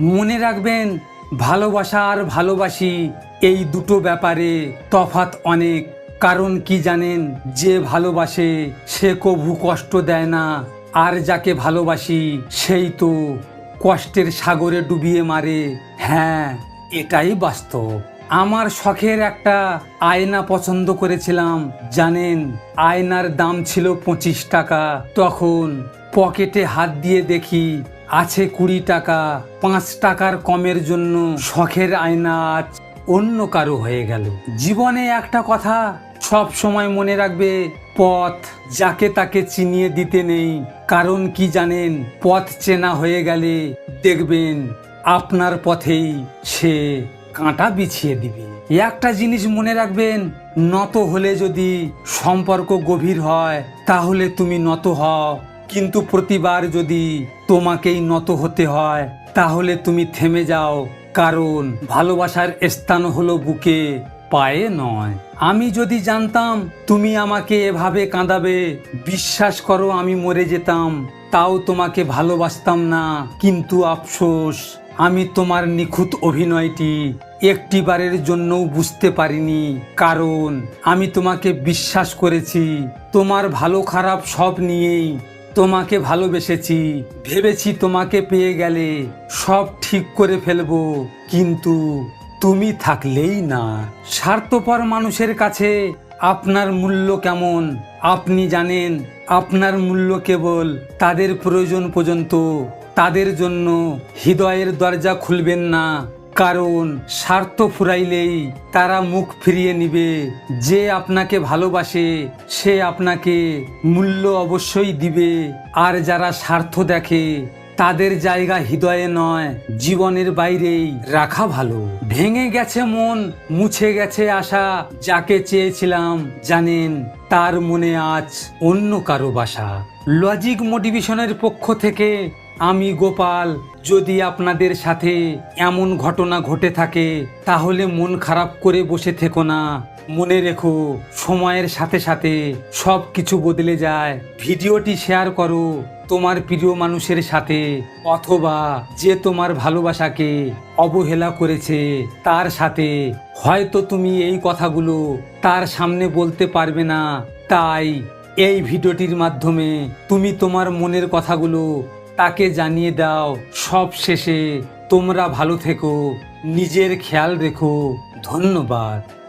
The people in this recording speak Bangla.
মনে রাখবেন, ভালোবাসা আর ভালোবাসি এই দুটো ব্যাপারে তফাৎ অনেক। কারণ কি জানেন, যে ভালোবাসে সে কভু কষ্ট দেয় না, আর যাকে ভালোবাসি সেই তো কষ্টের সাগরে ডুবিয়ে মারে। হ্যাঁ এটাই বাস্তব। আমার শখের একটা আয়না পছন্দ করেছিলাম, জানেন, আয়নার দাম ছিল পঁচিশ টাকা। তখন পকেটে হাত দিয়ে দেখি আছে কুড়ি টাকা, পাঁচ টাকার কমের জন্য শখের আয়না আজ অন্য কারও হয়ে গেল। জীবনে একটা কথা সব সময় মনে রাখবে, পথ যাকে তাকে চিনিয়ে দিতে নেই, কারণ কি জানেন, পথ চেনা হয়ে গেলে দেখবেন আপনার পথেই সে কাঁটা বিছিয়ে দিবে। একটা জিনিস মনে রাখবেন, নত হলে যদি সম্পর্ক গভীর হয়, তাহলে তুমি নত হও। কিন্তু প্রতিবার যদি তোমাকেই নত হতে হয়, তাহলে তুমি থেমে যাও, কারণ ভালোবাসার স্থান হলো বুকে, পায়ে নয়। আমি যদি জানতাম তুমি আমাকে এভাবে কাঁদাবে, বিশ্বাস করো আমি মরে যেতাম, তাও তোমাকে ভালোবাসতাম না। কিন্তু আফসোস, আমি তোমার নিখুঁত অভিনয়টি একটিবারের জন্যও বুঝতে পারিনি, কারণ আমি তোমাকে বিশ্বাস করেছি। তোমার ভালো খারাপ সব নিয়েই তোমাকে ভালোবেসেছি, ভেবেছি তোমাকে পেয়ে গেলে সব ঠিক করে ফেলব। কিন্তু তুমি থাকলেই না। স্বার্থপর মানুষের কাছে আপনার মূল্য কেমন? আপনি জানেন, আপনার মূল্য কেবল তাদের প্রয়োজন পর্যন্ত। তাদের জন্য হৃদয়ের দরজা খুলবেন না। কারণ স্বার্থ ফুরাইলেই তারা মুখ ফিরিয়ে নিবে। যে আপনাকে ভালোবাসে, সে আপনাকে মূল্য অবশ্যই দিবে। আর যারা স্বার্থ দেখে, তাদের জায়গা হৃদয়ে নয়, জীবনের বাইরেই রাখা ভালো। ভেঙে গেছে মন, মুছে গেছে আশা, যাকে চেয়েছিলাম, জানেন, তার মনে আজ অন্য কারও বাসা। লজিক মোটিভেশনের পক্ষ থেকে আমি গোপাল, যদি আপনাদের সাথে এমন ঘটনা ঘটে থাকে, তাহলে মন খারাপ করে বসে থেকো না। মনে রেখো, সময়ের সাথে সাথে সব কিছু বদলে যায়। ভিডিওটি শেয়ার করো তোমার প্রিয় মানুষের সাথে, অথবা যে তোমার ভালোবাসাকে অবহেলা করেছে, তার সাথে। হয়তো তুমি এই কথাগুলো তার সামনে বলতে পারবে না। তাই এই ভিডিওটির মাধ্যমে তুমি তোমার মনের কথাগুলো তাকে জানিয়ে দাও সব শেষে তোমরা ভালো থেকো। নিজের খেয়াল রেখো। ধন্যবাদ।